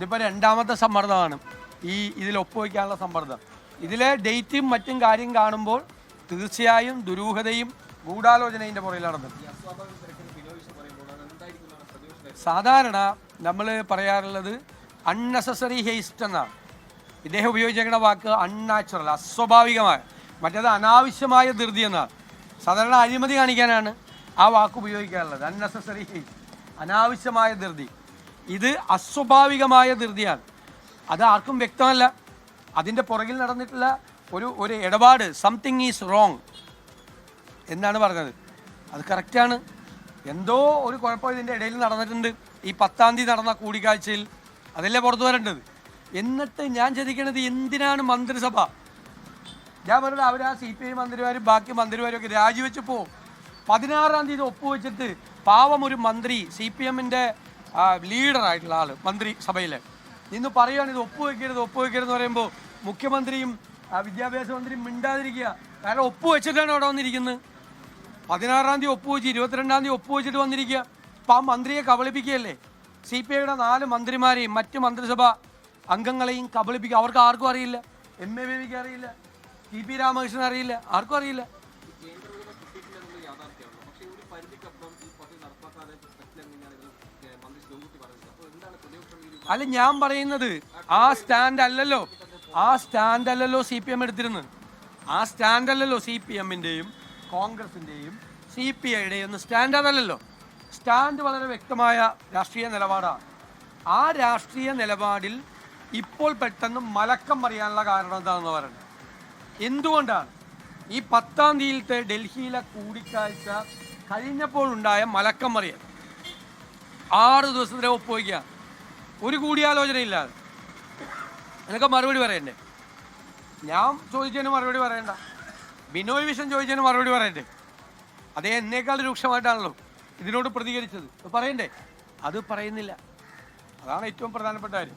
ഇതിപ്പോൾ രണ്ടാമത്തെ സമ്മർദ്ദമാണ്. ഈ ഇതിൽ ഒപ്പുവയ്ക്കാനുള്ള സമ്മർദ്ദം. ഇതിലെ ഡേറ്റും മറ്റും കാര്യം കാണുമ്പോൾ തീർച്ചയായും ദുരൂഹതയും ഗൂഢാലോചനയുടെ പുറകിൽ നടന്നത്. സാധാരണ നമ്മൾ പറയാറുള്ളത് അൺനെസസറി ഹേസ്റ്റ് എന്നാണ്. ഇദ്ദേഹം ഉപയോഗിച്ചേക്കുന്ന വാക്ക് അൺനാച്ചുറൽ അസ്വാഭാവികമായ മറ്റേത് അനാവശ്യമായ ധൃതി എന്നാണ്. സാധാരണ അഴിമതി കാണിക്കാനാണ് ആ വാക്ക് ഉപയോഗിക്കാറുള്ളത്. അൺനെസസറി ഹേസ്റ്റ് അനാവശ്യമായ ധൃതി. ഇത് അസ്വാഭാവികമായ ധൃതിയാണ്. അത് ആർക്കും വ്യക്തമല്ല. അതിന്റെ പുറകിൽ നടന്നിട്ടുള്ള ഒരു ഒരു ഇടപാട് സംതിങ് ഈസ് റോങ് എന്നാണ് പറഞ്ഞത്. അത് കറക്റ്റാണ് എന്തോ ഒരു കുഴപ്പം ഇതിന്റെ ഇടയിൽ നടന്നിട്ടുണ്ട്. ഈ പത്താം തീയതി നടന്ന കൂടിക്കാഴ്ചയിൽ അതല്ലേ പുറത്തു വരേണ്ടത്? എന്നിട്ട് ഞാൻ ചിന്തിക്കുന്നത് എന്തിനാണ് മന്ത്രിസഭ? ഞാൻ പറഞ്ഞത് അവർ ആ സി പി ഐ മന്ത്രിമാരും ബാക്കി മന്ത്രിമാരും ഒക്കെ രാജിവെച്ച് പോവും. പതിനാറാം തീയതി ഒപ്പുവെച്ചിട്ട് പാവം ഒരു മന്ത്രി സി പി എമ്മിന്റെ ലീഡറായിട്ടുള്ള ആൾ മന്ത്രി സഭയിൽ ഇന്ന് പറയുകയാണ് ഇത് ഒപ്പുവെക്കരുത് എന്ന് പറയുമ്പോൾ മുഖ്യമന്ത്രിയും വിദ്യാഭ്യാസ മന്ത്രിയും മിണ്ടാതിരിക്കുക. കാരണം ഒപ്പുവെച്ചിട്ടാണ് അവിടെ വന്നിരിക്കുന്നത്. പതിനാറാം തീയതി ഒപ്പുവെച്ച് ഇരുപത്തിരണ്ടാം തീയതി ഒപ്പുവെച്ചിട്ട് വന്നിരിക്കുക. അപ്പം ആ മന്ത്രിയെ കബളിപ്പിക്കുകയല്ലേ? സി പി ഐയുടെ നാല് മന്ത്രിമാരെയും മറ്റ് മന്ത്രിസഭ അംഗങ്ങളെയും കബളിപ്പിക്കുക. അവർക്ക് ആർക്കും അറിയില്ല. എം എ ബേബിക്ക് അറിയില്ല. ടി പി രാമകൃഷ്ണൻ അറിയില്ല. ആർക്കും അറിയില്ല. അല്ല ഞാൻ പറയുന്നത് ആ സ്റ്റാൻഡ് അല്ലല്ലോ. ആ സ്റ്റാൻഡ് അല്ലല്ലോ സി പി എം എടുത്തിരുന്നത്. ആ സ്റ്റാൻഡ് അല്ലല്ലോ സി പി എമ്മിന്റെയും കോൺഗ്രസിന്റെയും സി പി ഐയുടെയും ഒന്നും സ്റ്റാൻഡ് അതല്ലല്ലോ. സ്റ്റാൻഡ് വളരെ വ്യക്തമായ രാഷ്ട്രീയ നിലപാടാണ്. ആ രാഷ്ട്രീയ നിലപാടിൽ ഇപ്പോൾ പെട്ടെന്ന് മലക്കം പറയാനുള്ള കാരണം എന്താണെന്ന് പറയുന്നത് എന്തുകൊണ്ടാണ്? ഈ പത്താം തീയതിയിലത്തെ ഡൽഹിയിലെ കൂടിക്കാഴ്ച കഴിഞ്ഞപ്പോഴുണ്ടായ മലക്കം മറിയൽ ആറ് ദിവസത്തിലെ ഒപ്പുവയ്ക്കുക. ഒരു കൂടിയാലോചനയില്ലാതെ നിനക്ക് മറുപടി പറയണ്ടേ? ഞാൻ ചോദിച്ചതിന് മറുപടി പറയണ്ട. ബിനോയ് വിഷൻ ചോദിച്ചതിന് മറുപടി പറയണ്ടേ? അതേ എന്നേക്കാൾ രൂക്ഷമായിട്ടാണല്ലോ ഇതിനോട് പ്രതികരിച്ചത്. പറയണ്ടേ? അത് പറയുന്നില്ല. അതാണ് ഏറ്റവും പ്രധാനപ്പെട്ട കാര്യം.